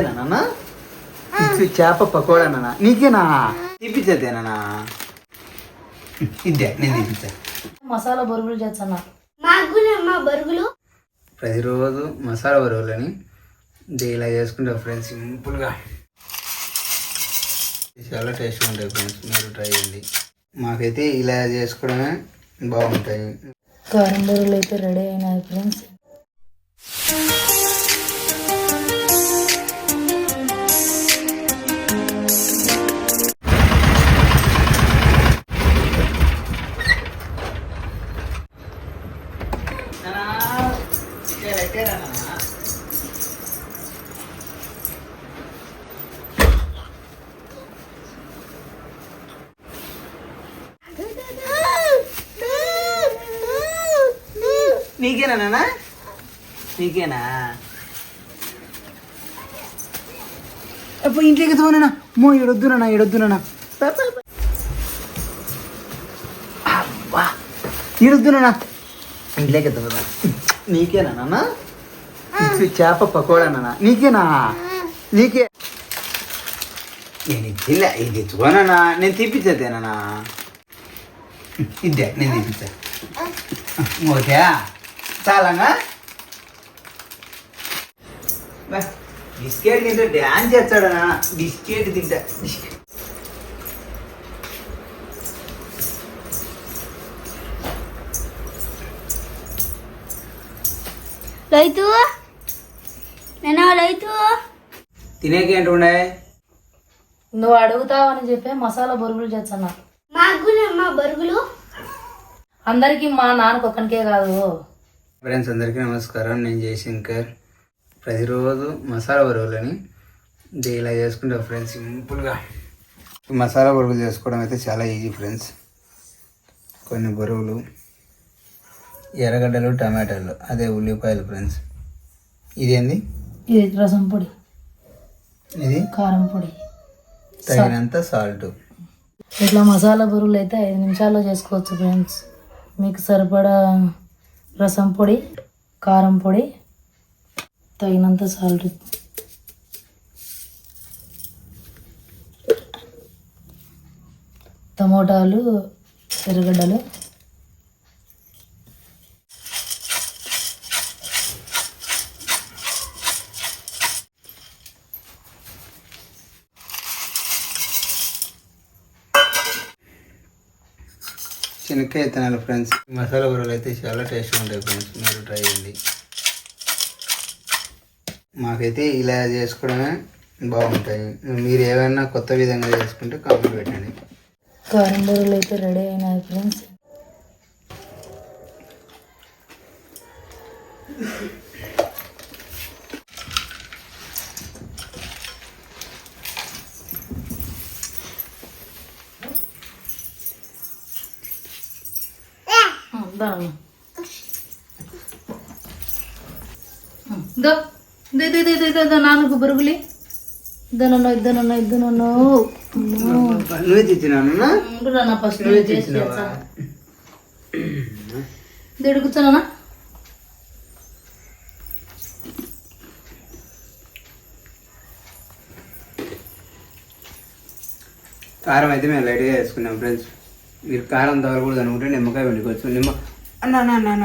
నాన్న? ఇది చేప పకోడా నాన్న? నీకేనా? తీపిచ్చేదేనా ఇద్దే నేను తీపిచ్చా మసాలా బొరుగులు కూడా అమ్మ బరుగులు. ప్రతిరోజు మసాలా బరువులని ఇది ఇలా చేసుకుంటాం ఫ్రెండ్స్ సింపుల్గా. ఇది చాలా టేస్ట్గా ఉంటాయి ఫ్రెండ్స్ మీరు ట్రై చేయండి. మాకైతే ఇలా చేసుకోవడమే బాగుంటాయి. కారం బొరుగులు అయితే రెడీ అయినాయి ఫ్రెండ్స్. నీకేనా నాన్న నీకేనా? అప్పుడు ఇంట్లోకి ఎత్తుకోనా మో ఈడొద్దు నాన్న ఈడొద్దు నాన్న అబ్బా ఈడొద్దు నాన్న ఇంట్లోకి ఎత్తుకోదా నీకేనా నాన్న చేప పకోడా నాన్న నీకేనా? నీకే. నేను ఇచ్చిలే ఇది తెచ్చుకోనా నేను. తీపిచ్చేదేనా ఇద్దే నేను తీపిచ్చా ఓకే చాలంగా? బా, బిస్కెట్ తింటే డ్యాన్స్ చేస్తాడనా? బిస్కెట్ తింటా. బిస్కెట్ రైతు? నేను రైతు? తినేకి ఏంటుండే నువ్వు అడుగుతావని చెప్పి మసాలా బొరుగులు చేస్తున్నా అమ్మ బరుగులు. అందరికి మా నాన్నకు ఒక్కనికే కాదు. ఫ్రెండ్స్ అందరికీ నమస్కారం. నేను జయశంకర్ ప్రతిరోజు మసాలా బరువులని ఇలా చేసుకుంటాం ఫ్రెండ్స్ సింపుల్గా మసాలా బరువులు చేసుకోవడం అయితే చాలా ఈజీ ఫ్రెండ్స్ కొన్ని బరువులు ఎర్రగడ్డలు టమాటాలు అదే ఉల్లిపాయలు ఫ్రెండ్స్ ఇదేంది ఇది రసం పొడి. ఇది? కారం పొడి. తగినంత సాల్ట్ ఇట్లా మసాలా బొరుగులు అయితే ఐదు నిమిషాల్లో చేసుకోవచ్చు ఫ్రెండ్స్ మీకు సరిపడా రసం పొడి కారం పొడి తగినంత సాల్ట్. టమోటాలు ఎర్రగడ్డలు శనక్కాయ విత్తనాలు ఫ్రెండ్స్ మసాలా బరువులు అయితే చాలా టేస్ట్గా ఉంటాయి ఫ్రెండ్స్ మీరు ట్రై చేయండి. మాకైతే ఇలా చేసుకోవడమే బాగుంటాయి. మీరు ఏమైనా కొత్త విధంగా చేసుకుంటే కామెంట్ పెట్టండి. కారం బొరుగులు అయితే రెడీ అయినాయి ఫ్రెండ్స్ దాని దో దే దే దే దే దే నాన్నకు బొరుగులి ఇద్దనన్నా ఇద్దనన్నా ఇద్దనన్నా నువ్వే తెచ్చినాను నా ఫస్ట్ నువ్వే టేస్ట్ తెచ్చినావా చేస్తాను దేడు కూర్చోనా కారం అయితే మేము లైట్గా వేసుకున్నాం ఫ్రెండ్స్ మీరు కారం తగలకూడదు అనుకుంటే నిమ్మకాయ వండుకోవచ్చు నిమ్మ ಅಣ್ಣ ಅಣ್ಣ ಅಣ್ಣ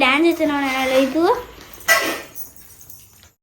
ಡ್ಯಾನ್ಸ್ ಐತೆ ನೋಡೋಣ ಇದು